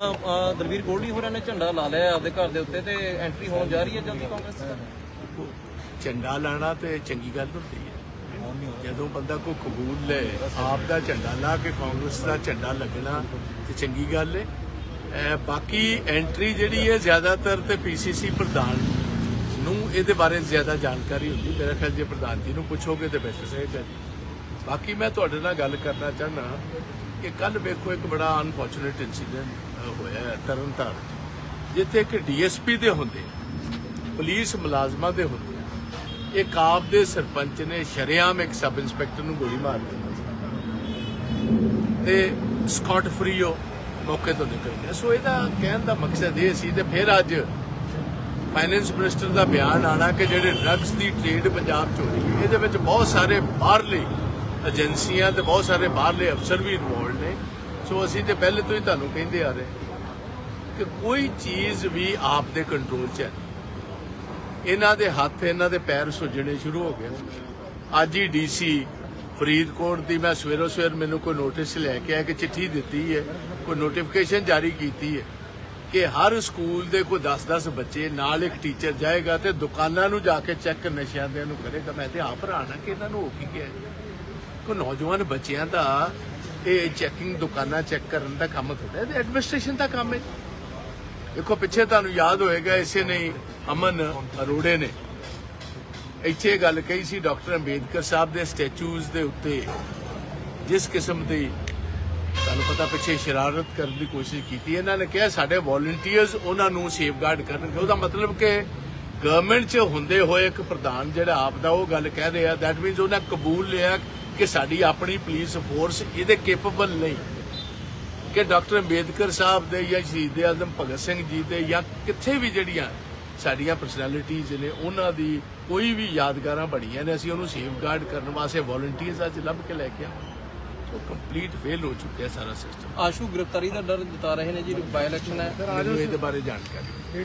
ਅ, ਦਲਵੀਰ ਗੋਲਡੀ ਹੋਰਾਂ ਨੇ ਝੰਡਾ ਲਾ ਲਿਆ ਆਪਦੇ ਘਰ ਦੇ ਉੱਤੇ ਤੇ ਐਂਟਰੀ ਹੋਣ ਜਾ ਰਹੀ ਹੈ ਜਲਦੀ ਕਾਂਗਰਸ ਝੰਡਾ ਲਾਣਾ ਤੇ ਚੰਗੀ ਗੱਲ ਹੁੰਦੀ ਹੈ। ਜਦੋਂ ਬੰਦਾ ਕੋਈ ਕਬੂਲ ਲੈ ਆਪ ਦਾ ਝੰਡਾ ਲਾ ਕੇ ਕਾਂਗਰਸ ਦਾ ਝੰਡਾ ਲੱਗਣਾ ਤੇ ਚੰਗੀ ਗੱਲ ਹੈ ਬਾਕੀ ਐਂਟਰੀ ਜਿਹੜੀ ਹੈ ਜ਼ਿਆਦਾਤਰ ਤੇ ਪੀਸੀਸੀ ਪ੍ਰਧਾਨ ਨੂੰ ਇਹਦੇ ਬਾਰੇ ਜ਼ਿਆਦਾ ਜਾਣਕਾਰੀ ਹੁੰਦੀ। ਮੇਰਾ ਖਿਆਲ ਜੇ ਪ੍ਰਧਾਨ ਜੀ ਨੂੰ ਪੁੱਛੋਗੇ ਤੇ ਬਿਹਤਰ ਰਹੇਗਾ ਬਾਕੀ ਮੈਂ ਤੁਹਾਡੇ ਨਾਲ ਗੱਲ ਕਰਨਾ ਚਾਹਨਾ ਕਿ ਕੱਲ ਵੇਖੋ ਇੱਕ ਬੜਾ ਅਨਫੋਰਚੂਨੇਟ ਇਨਸੀਡੈਂਟ ਹੋਇਆ ਹੈ ਜਿੱਥੇ ਇੱਕ ਡੀਐਸਪੀ ਦੇ ਹੁੰਦੇ ਪੁਲਿਸ ਮੁਲਾਜ਼ਮਾਂ ਦੇ ਹੁੰਦੇ ਇੱਕ ਆਪ ਦੇ ਸਰਪੰਚ ਨੇ ਸ਼ਰੇਆਮ ਇੱਕ ਸਬ ਇੰਸਪੈਕਟਰ ਨੂੰ ਗੋਲੀ ਮਾਰ ਦਿੱਤੀ। ਤੇ ਸਕਾਟ ਫਰੀ ਮੌਕੇ ਤੋਂ ਨਿਕਲ ਗਿਆ। ਸੋ ਇਹਦਾ ਕਹਿਣ ਦਾ ਮਕਸਦ ਇਹ ਸੀ ਤੇ ਫਿਰ ਅੱਜ ਫਾਈਨੈਂਸ ਮਿਨਿਸਟਰ ਦਾ ਬਿਆਨ ਆਣਾ ਕਿ ਜਿਹੜੇ ਡਰੱਗਸ ਦੀ ਟ੍ਰੇਡ ਪੰਜਾਬ ਚ ਹੋ ਰਹੀ ਹੈ, ਇਹਦੇ ਵਿੱਚ ਬਹੁਤ ਸਾਰੇ ਬਾਹਰਲੇ ਏਜੰਸੀਆਂ ਤੇ ਬਹੁਤ ਸਾਰੇ ਬਾਹਰਲੇ ਅਫਸਰ ਵੀ ਇਨਵੋਲਡ ਨੇ। ਸੋ ਅਸੀਂ ਤੇ ਪਹਿਲੇ ਤੋਂ ਹੀ ਤੁਹਾਨੂੰ ਕਹਿੰਦੇ ਆ ਰਹੇ ਕਿ ਕੋਈ ਚੀਜ਼ ਵੀ ਆਪ ਦੇ ਕੰਟਰੋਲ 'ਚ ਹੈ ਇਹਨਾਂ ਦੇ ਹੱਥ, ਇਹਨਾਂ ਦੇ ਪੈਰ ਸੁੱਜਣੇ ਸ਼ੁਰੂ ਹੋ ਗਏ। ਅੱਜ ਹੀ ਡੀਸੀ ਫਰੀਦਕੋਟ ਦੀ ਮੈਂ ਸਵੇਰੋ ਸਵੇਰ ਮੈਨੂੰ ਕੋਈ ਨੋਟਿਸ ਲੈ ਕੇ ਆਇਆ ਕਿ ਚਿੱਠੀ ਦਿੱਤੀ ਹੈ, ਕੋਈ ਨੋਟੀਫਿਕੇਸ਼ਨ ਜਾਰੀ ਕੀਤੀ ਹੈ ਕਿ ਹਰ ਸਕੂਲ ਦੇ ਕੋਈ 10-10 ਬੱਚੇ ਨਾਲ ਇੱਕ ਟੀਚਰ ਜਾਏਗਾ ਤੇ ਦੁਕਾਨਾਂ ਨੂੰ ਜਾ ਕੇ ਚੈੱਕ ਨਸ਼ਿਆਂ ਦੇ ਨੂੰ ਕਰੇਗਾ। ਮੈਂ ਤੇ ਆਪ ਹੈਰਾਨ ਕਿ ਇਹਨਾਂ ਨੂੰ ਹੋ ਕੀ ਗਿਆ। ਕੋ ਨੌਜਵਾਨ ਬੱਚਿਆਂ ਦਾ ਇਹ ਚੈਕਿੰਗ ਦੁਕਾਨਾਂ ਚੈੱਕ ਕਰਨ ਦਾ ਕੰਮ ਥੋੜਾ ਇਹ ਐਡਮਿਨਿਸਟ੍ਰੇਸ਼ਨ ਦਾ ਕੰਮ ਹੈ। ਦੇਖੋ, ਪਿੱਛੇ ਤੁਹਾਨੂੰ ਯਾਦ ਹੋਏਗਾ, ਇਸੇ ਨੇ ਅਮਨ ਅਰੋੜੇ ਨੇ। ਇੱਥੇ ਗੱਲ ਕਹੀ ਸੀ ਡਾਕਟਰ ਅੰਬੇਦਕਰ ਸਾਹਿਬ ਦੇ ਸਟੈਚੂਜ਼ ਦੇ ਉੱਤੇ, ਜਿਸ ਕਿਸਮ ਦੀ ਤੁਹਾਨੂੰ ਪਤਾ ਪਿੱਛੇ ਸ਼ਰਾਰਤ ਕਰਨ ਦੀ ਕੋਸ਼ਿਸ਼ ਕੀਤੀ, ਇਹਨਾਂ ਨੇ ਕਿਹਾ ਸਾਡੇ ਵੋਲੰਟੀਅਰਸ ਉਹਨਾਂ ਨੂੰ ਸੇਫਗਾਰਡ ਕਰਨਗੇ। ਉਹਦਾ ਮਤਲਬ ਕਿ ਗਵਰਨਮੈਂਟ 'ਚ ਹੁੰਦੇ ਹੋਏ ਇੱਕ ਪ੍ਰਧਾਨ ਜਿਹੜਾ ਆਪ ਦਾ, ਉਹ ਗੱਲ ਕਹਿ ਰਿਹਾ ਦੈਟ ਮੀਨਸ ਉਹਨਾਂ ਕਬੂਲ ਲਿਆ ਕਿ ਸਾਡੀ ਆਪਣੀ ਪੁਲਿਸ ਫੋਰਸ ਇਹਦੇ ਕੈਪੇਬਲ ਨਹੀਂ। ਕਿ ਡਾਕਟਰ ਅੰਬੇਦਕਰ ਸਾਹਿਬ ਦੇ ਜਾਂ ਸ਼ਹੀਦ ਆਜ਼ਮ ਭਗਤ ਸਿੰਘ ਜੀ ਦੇ ਜਾਂ ਕਿੱਥੇ ਵੀ ਜਿਹੜੀਆਂ ਸਾਡੀਆਂ ਪਰਸਨੈਲਿਟੀਜ਼ ਨੇ ਉਹਨਾਂ ਦੀ ਕੋਈ ਵੀ ਯਾਦਗਾਰਾਂ ਬਣੀਆਂ ਨੇ ਅਸੀਂ ਉਹਨੂੰ ਸੇਫਗਾਰਡ ਕਰਨ ਵਾਸਤੇ ਵੋਲੰਟੀਅਰਸ ਅੱਜ ਲੱਭ ਕੇ ਲੈ ਕੇ ਆ ਸੋ ਕੰਪਲੀਟ ਫੇਲ ਹੋ ਚੁੱਕਿਆ ਸਾਰਾ ਸਿਸਟਮ ਆਸ਼ੂ ਗ੍ਰਿਫਤਾਰੀ ਦਾ ਡਰ ਜਤਾ ਰਹੇ ਨੇ ਜੀ ਬਾਈ ਇਲੈਕਸ਼ਨ ਹੈ। ਮੈਨੂੰ ਇਹਦੇ ਬਾਰੇ ਜਾਣਕਾਰੀ